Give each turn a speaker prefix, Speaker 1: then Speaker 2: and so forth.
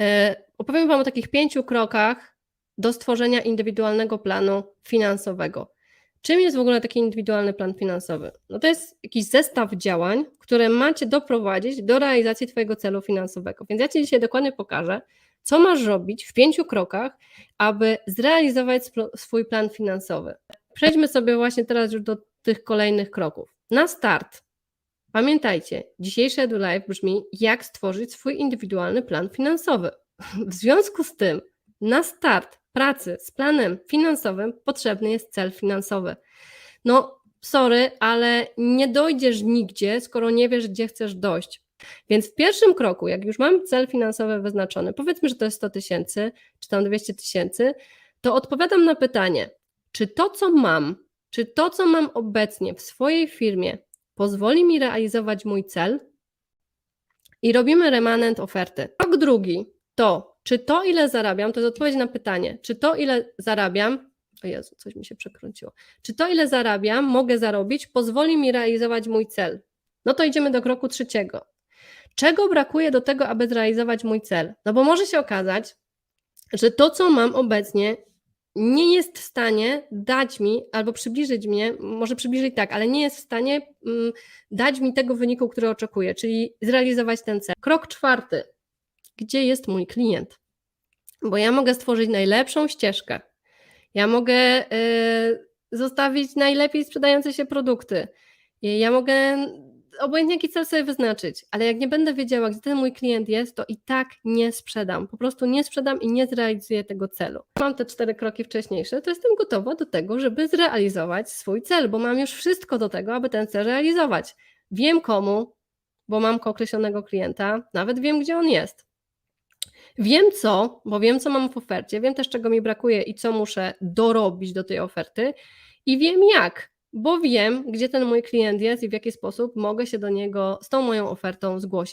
Speaker 1: E, Opowiem Wam o takich pięciu krokach do stworzenia indywidualnego planu finansowego. Czym jest w ogóle taki indywidualny plan finansowy? No to jest jakiś zestaw działań, które macie doprowadzić do realizacji Twojego celu finansowego. Więc ja Ci dzisiaj dokładnie pokażę, co masz robić w pięciu krokach, aby zrealizować swój plan finansowy. Przejdźmy sobie właśnie teraz już do tych kolejnych kroków. Na start. Pamiętajcie, dzisiejszy EduLife brzmi, jak stworzyć swój indywidualny plan finansowy. W związku z tym, na start pracy z planem finansowym potrzebny jest cel finansowy. No, sorry, ale nie dojdziesz nigdzie, skoro nie wiesz, gdzie chcesz dojść. Więc w pierwszym kroku, jak już mam cel finansowy wyznaczony, powiedzmy, że to jest 100 tysięcy, czy tam 200 tysięcy, to odpowiadam na pytanie, czy to, co mam, czy to, co mam obecnie w swojej firmie, pozwoli mi realizować mój cel? I robimy remanent oferty. Krok drugi to, czy to, ile zarabiam, to jest odpowiedź na pytanie, czy to, ile zarabiam, o Jezu, coś mi się przekręciło, czy to, ile zarabiam, mogę zarobić, pozwoli mi realizować mój cel? No to idziemy do kroku trzeciego. Czego brakuje do tego, aby zrealizować mój cel? No bo może się okazać, że to, co mam obecnie, nie jest w stanie dać mi albo przybliżyć mnie, może przybliżyć tak, ale nie jest w stanie mm, dać mi tego wyniku, który oczekuję, czyli zrealizować ten cel. Krok czwarty. Gdzie jest mój klient? Bo ja mogę stworzyć najlepszą ścieżkę. Ja mogę y, zostawić najlepiej sprzedające się produkty. Ja mogę obojętnie jaki cel sobie wyznaczyć, ale jak nie będę wiedziała, gdzie ten mój klient jest, to i tak nie sprzedam. Po prostu nie sprzedam i nie zrealizuję tego celu. Mam te cztery kroki wcześniejsze, to jestem gotowa do tego, żeby zrealizować swój cel, bo mam już wszystko do tego, aby ten cel realizować. Wiem komu, bo mam określonego klienta, nawet wiem, gdzie on jest. Wiem co, bo wiem, co mam w ofercie, wiem też, czego mi brakuje i co muszę dorobić do tej oferty, i wiem jak, bo wiem, gdzie ten mój klient jest i w jaki sposób mogę się do niego z tą moją ofertą zgłosić.